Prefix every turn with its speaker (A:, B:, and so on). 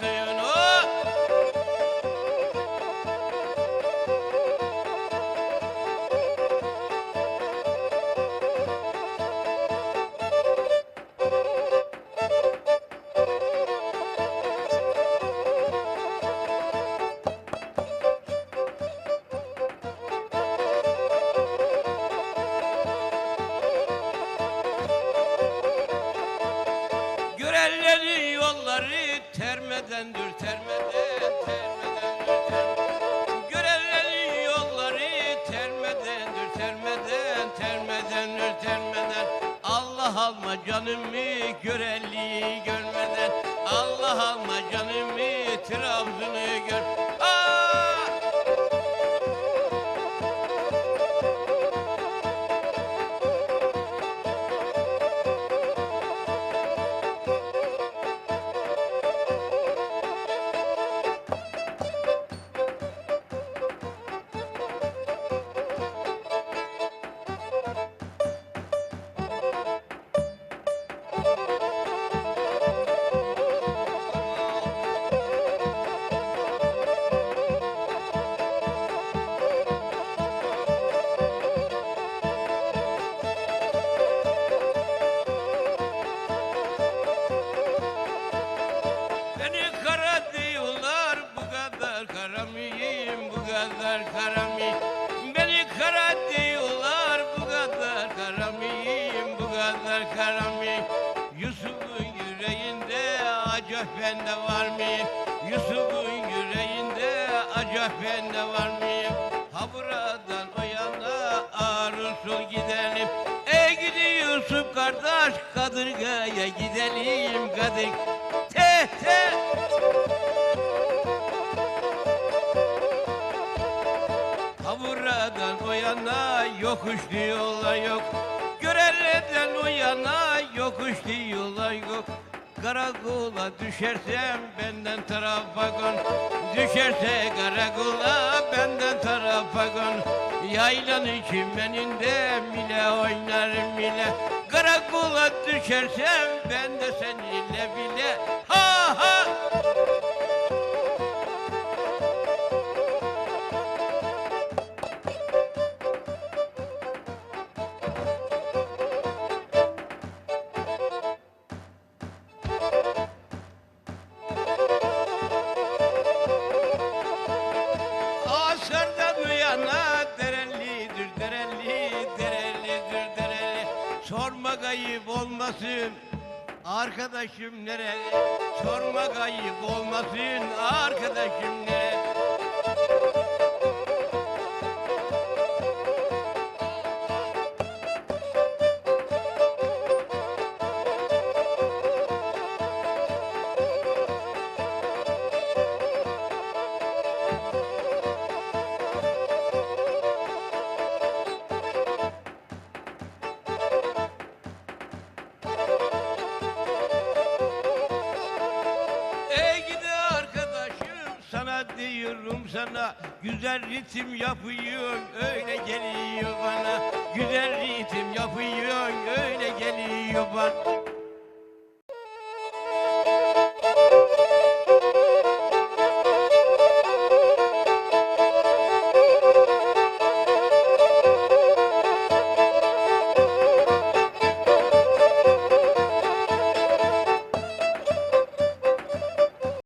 A: sing you. termeden termeden. Termeden yolları termeden dur termeden termeden dur termeden. Allah alma canımı göreli görmeden. Allah alma canımı Trabzon'u gör. Acah bende var mıyım Yusuf'un yüreğinde acah bende var mıyım Ha buradan o yana Ağrısul gidelim. Ey gidi Yusuf kardeş Kadırga'ya gidelim Kadır Te te Ha buradan o yana yokuş diyorlar yok. Görellerden o yana yokuş diyorlar yok Karakola düşersem benden tarafa kon Düşerse karakola benden tarafa kon Yaylanın çimeninde mile oynarım mile. Karakola düşersem ben de seninle bile olmasın arkadaşım nereli Sorma kayıp olmasın arkadaşım nereli sana diyorum sana Güzel ritim yapıyorsun öyle geliyor bana. Güzel ritim yapıyorsun öyle geliyor bana